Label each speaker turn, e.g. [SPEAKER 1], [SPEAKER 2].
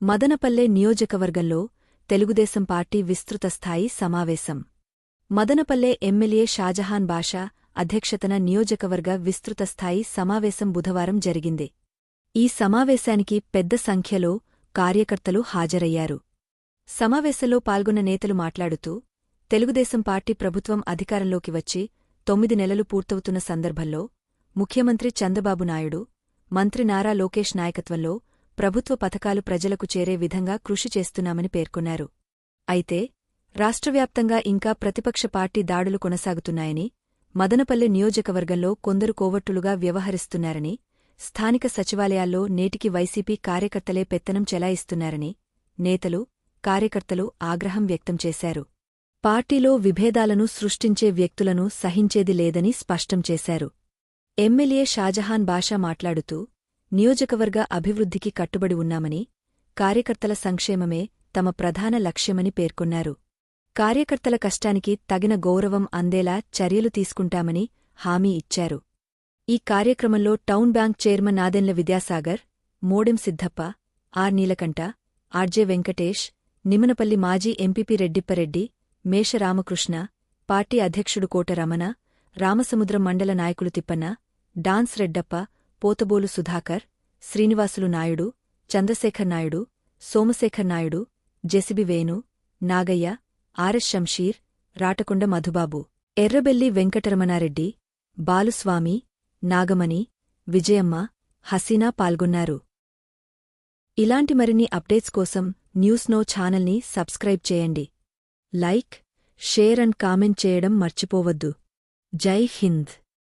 [SPEAKER 1] మదనపల్లె నియోజకవర్గంలో తెలుగుదేశం పార్టీ విస్తృత స్థాయి సమావేశం. మదనపల్లె ఎమ్మెల్యే షాజహాన్ బాషా అధ్యక్షతన నియోజకవర్గ విస్తృత స్థాయి సమావేశం బుధవారం జరిగింది. ఈ సమావేశానికి పెద్ద సంఖ్యలో కార్యకర్తలు హాజరయ్యారు. సమావేశంలో పాల్గొన్న నేతలు మాట్లాడుతూ తెలుగుదేశం పార్టీ ప్రభుత్వం అధికారంలోకి వచ్చి తొమ్మిది నెలలు పూర్తవుతున్న సందర్భంలో ముఖ్యమంత్రి చంద్రబాబు నాయుడు మంత్రి నారా లోకేష్ నాయకత్వంలో ప్రభుత్వ పథకాలు ప్రజలకు చేరే విధంగా కృషి చేస్తున్నామని పేర్కొన్నారు. అయితే రాష్ట్రవ్యాప్తంగా ఇంకా ప్రతిపక్ష పార్టీ దాడులు కొనసాగుతున్నాయని మదనపల్లె నియోజకవర్గంలో కొందరు కోవట్టులుగా వ్యవహరిస్తున్నారని స్థానిక సచివాలయాల్లో నేటికి వైసీపీ కార్యకర్తలే పెత్తనం చెలాయిస్తున్నారని నేతలు కార్యకర్తలు ఆగ్రహం వ్యక్తం చేశారు. పార్టీలో విభేదాలను సృష్టించే వ్యక్తులను సహించేది లేదని స్పష్టం చేశారు. ఎమ్మెల్యే షాజహాన్ బాషా మాట్లాడుతూ నియోజకవర్గ అభివృద్ధికి కట్టుబడి ఉన్నామని కార్యకర్తల సంక్షేమమే తమ ప్రధాన లక్ష్యమని పేర్కొన్నారు. కార్యకర్తల కష్టానికి తగిన గౌరవం అందేలా చర్యలు తీసుకుంటామని హామీ ఇచ్చారు. ఈ కార్యక్రమంలో town bank chairman Nadendla Vidyasagar Modem Siddappa R Neelakanta RJ Venkatesh Nimanapalli మాజీ ఎంపీపీ రెడ్డిప్పరెడ్డి మేష రామకృష్ణ పార్టీ అధ్యక్షుడు కోట రమణ రామసముద్రం మండల నాయకులు తిప్పన్న డాన్స్ రెడ్డప్ప పోతబోలు సుధాకర్ శ్రీనివాసులు నాయుడు చంద్రశేఖర్ నాయుడు సోమశేఖర్ నాయుడు జెసిబి వేణు నాగయ్య ఆర్ఎస్ షంషీర్ రాటకొండ మధుబాబు ఎర్రబెల్లి వెంకటరమణారెడ్డి బాలుస్వామి నాగమణి విజయమ్మ హసీనా పాల్గొన్నారు. ఇలాంటి మరిన్ని అప్డేట్స్ కోసం న్యూస్ నో ఛానల్ని సబ్స్క్రైబ్ చేయండి. లైక్ షేర్ అండ్ కామెంట్ చేయడం మర్చిపోవద్దు. జై హింద్.